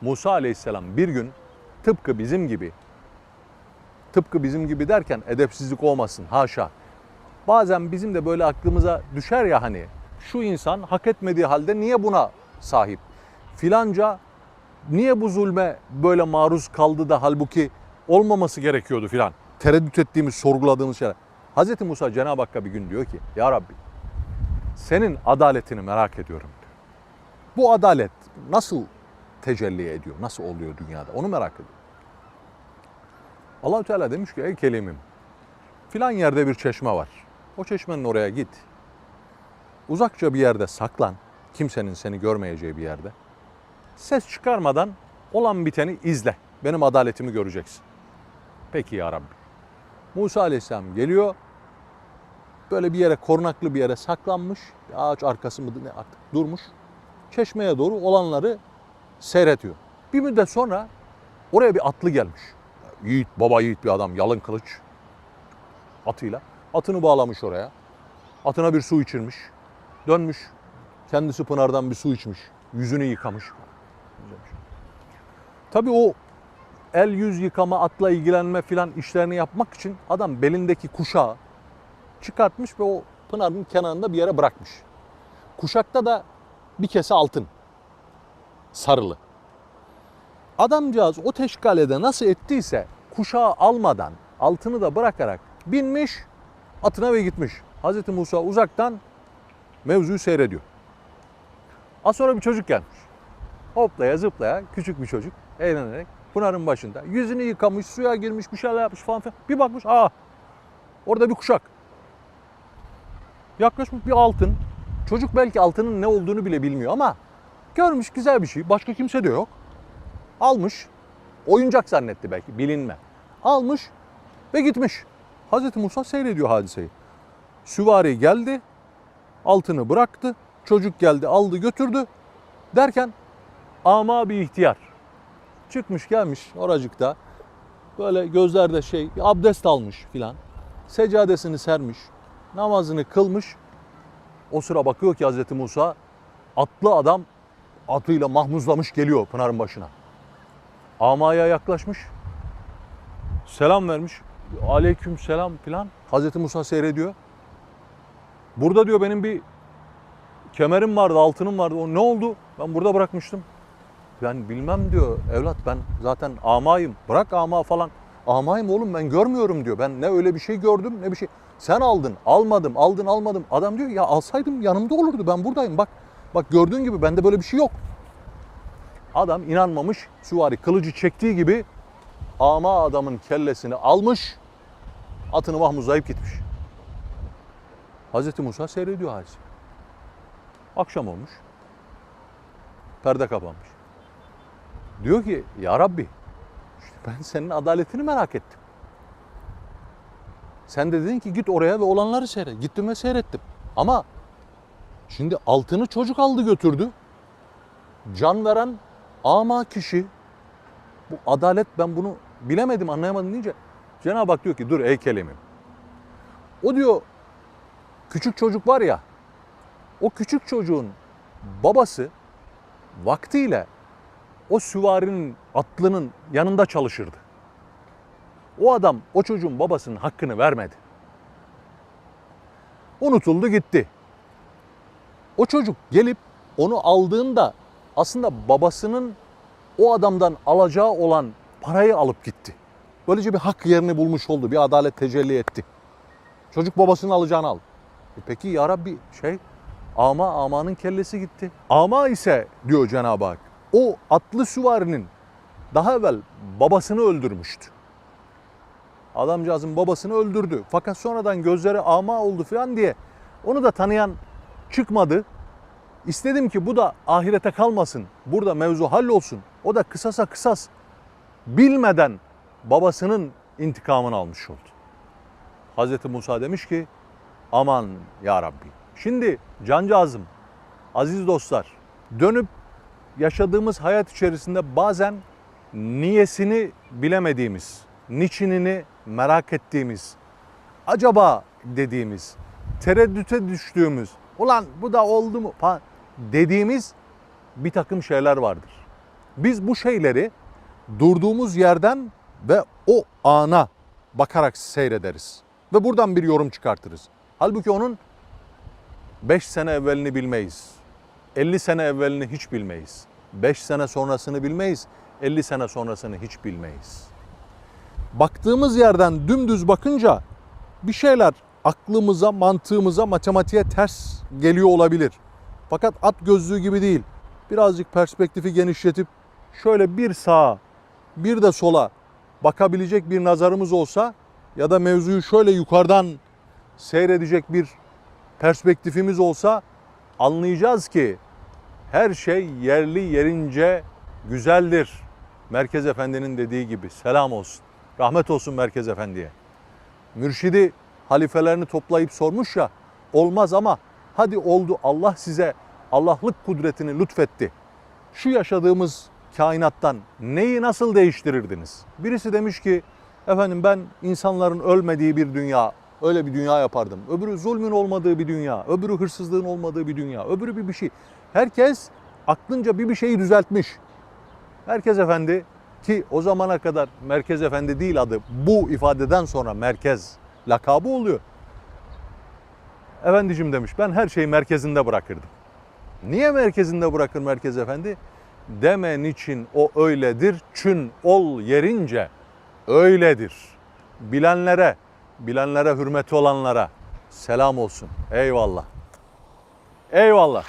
Musa aleyhisselam bir gün tıpkı bizim gibi, tıpkı bizim gibi derken edepsizlik olmasın haşa. Bazen bizim de böyle aklımıza düşer ya hani şu insan hak etmediği halde niye buna sahip? Filanca niye bu zulme böyle maruz kaldı da halbuki olmaması gerekiyordu filan. Tereddüt ettiğimiz, sorguladığımız şeyler. Hz. Musa Cenab-ı Hakk'a bir gün diyor ki Ya Rabbi senin adaletini merak ediyorum diyor. Bu adalet nasıl tecelli ediyor, nasıl oluyor dünyada onu merak ediyorum. Allahu Teala demiş ki ey kelimim filan yerde bir çeşme var. O çeşmenin oraya git. Uzakça bir yerde saklan. Kimsenin seni görmeyeceği bir yerde. Ses çıkarmadan olan biteni izle. Benim adaletimi göreceksin. Peki ya Rabbi. Musa Aleyhisselam geliyor. Böyle bir yere korunaklı bir yere saklanmış. Bir ağaç arkası mı ne artık durmuş. Çeşmeye doğru olanları seyrediyor. Bir müddet sonra oraya bir atlı gelmiş. Yiğit, baba yiğit bir adam, yalın kılıç atıyla. Atını bağlamış oraya. Atına bir su içirmiş. Dönmüş. Kendisi pınardan bir su içmiş. Yüzünü yıkamış. Tabii o el yüz yıkama, atla ilgilenme filan işlerini yapmak için adam belindeki kuşağı çıkartmış ve o pınarın kenarında bir yere bırakmış. Kuşakta da bir kese altın. Sarılı. Adamcağız o teşkalede nasıl ettiyse kuşağı almadan altını da bırakarak binmiş atına ve gitmiş. Hazreti Musa uzaktan mevzuyu seyrediyor. Az sonra bir çocuk gelmiş. Hoplaya zıplaya küçük bir çocuk eğlenerek Pınar'ın başında. Yüzünü yıkamış, suya girmiş, bir şeyler yapmış falan filan. Bir bakmış aa orada bir kuşak. Yaklaşmış bir altın. Çocuk belki altının ne olduğunu bile bilmiyor ama görmüş güzel bir şey. Başka kimse de yok. Almış. Oyuncak zannetti belki bilinme. Almış ve gitmiş. Hazreti Musa seyrediyor hadiseyi. Süvari geldi, altını bıraktı. Çocuk geldi, aldı götürdü. Derken ama bir ihtiyar. Çıkmış gelmiş oracıkta. Böyle gözlerde şey, abdest almış filan. Seccadesini sermiş. Namazını kılmış. O sıra bakıyor ki Hazreti Musa atlı adam atıyla mahmuzlamış geliyor Pınar'ın başına. Amaya yaklaşmış. Selam vermiş. Aleyküm selam filan. Hazreti Musa seyrediyor. Burada diyor benim bir kemerim vardı, altınım vardı. O ne oldu? Ben burada bırakmıştım. Ben bilmem diyor evlat ben zaten amayım. Bırak ama falan. Amayım oğlum ben görmüyorum diyor. Ben ne öyle bir şey gördüm ne bir şey. Sen aldın, almadım, aldın, almadım. Adam diyor ya alsaydım yanımda olurdu. Ben buradayım bak. Bak gördüğün gibi bende böyle bir şey yok. Adam inanmamış. Süvari kılıcı çektiği gibi ama adamın kellesini almış. Atını mahmuzlayıp gitmiş. Hazreti Musa seyrediyor hadise. Akşam olmuş. Perde kapanmış. Diyor ki ya Rabbi işte ben senin adaletini merak ettim. Sen de dedin ki git oraya ve olanları seyret. Gittim ve seyrettim. Ama şimdi altını çocuk aldı götürdü. Can veren ama kişi bu adalet ben bunu bilemedim anlayamadım deyince Cenab-ı Hak diyor ki dur ey kelimim. O diyor küçük çocuk var ya o küçük çocuğun babası vaktiyle o süvarinin atlının yanında çalışırdı. O adam o çocuğun babasının hakkını vermedi. Unutuldu gitti. O çocuk gelip onu aldığında aslında babasının o adamdan alacağı olan parayı alıp gitti. Böylece bir hak yerini bulmuş oldu. Bir adalet tecelli etti. Çocuk babasının alacağını aldı. E peki ya Rabbi şey ama amanın kellesi gitti. Ama ise diyor Cenab-ı Hak o atlı süvarinin daha evvel babasını öldürmüştü. Adamcağızın babasını öldürdü. Fakat sonradan gözleri ama oldu falan diye onu da tanıyan çıkmadı. İstedim ki bu da ahirete kalmasın. Burada mevzu hallolsun. O da kısasa kısas bilmeden babasının intikamını almış oldu. Hazreti Musa demiş ki aman ya Rabbi. Şimdi cancağızım, aziz dostlar dönüp yaşadığımız hayat içerisinde bazen niyesini bilemediğimiz, niçinini merak ettiğimiz, acaba dediğimiz, tereddüte düştüğümüz, ulan bu da oldu mu falan dediğimiz bir takım şeyler vardır. Biz bu şeyleri durduğumuz yerden ve o ana bakarak seyrederiz. Ve buradan bir yorum çıkartırız. Halbuki onun 5 sene evvelini bilmeyiz. 50 sene evvelini hiç bilmeyiz. 5 sene sonrasını bilmeyiz. 50 sene sonrasını hiç bilmeyiz. Baktığımız yerden dümdüz bakınca bir şeyler aklımıza, mantığımıza, matematiğe ters geliyor olabilir. Fakat at gözlüğü gibi değil. Birazcık perspektifi genişletip şöyle bir sağa, bir de sola bakabilecek bir nazarımız olsa ya da mevzuyu şöyle yukarıdan seyredecek bir perspektifimiz olsa anlayacağız ki her şey yerli yerince güzeldir. Merkez Efendi'nin dediği gibi selam olsun. Rahmet olsun Merkez Efendi'ye. Mürşidi halifelerini toplayıp sormuş ya olmaz ama hadi oldu Allah size Allah'lık kudretini lütfetti. Şu yaşadığımız kainattan neyi nasıl değiştirirdiniz? Birisi demiş ki efendim ben insanların ölmediği bir dünya, öyle bir dünya yapardım. Öbürü zulmün olmadığı bir dünya, öbürü hırsızlığın olmadığı bir dünya, öbürü bir bir şey. Herkes aklınca bir bir şeyi düzeltmiş. Merkez Efendi ki o zamana kadar Merkez Efendi değil adı bu ifadeden sonra merkez lakabı oluyor. Efendicim demiş ben her şeyi merkezinde bırakırdım. Niye merkezinde bırakır Merkez Efendi? Demen için o öyledir, çün ol yerince öyledir. Bilenlere, bilenlere hürmeti olanlara selam olsun. Eyvallah. Eyvallah.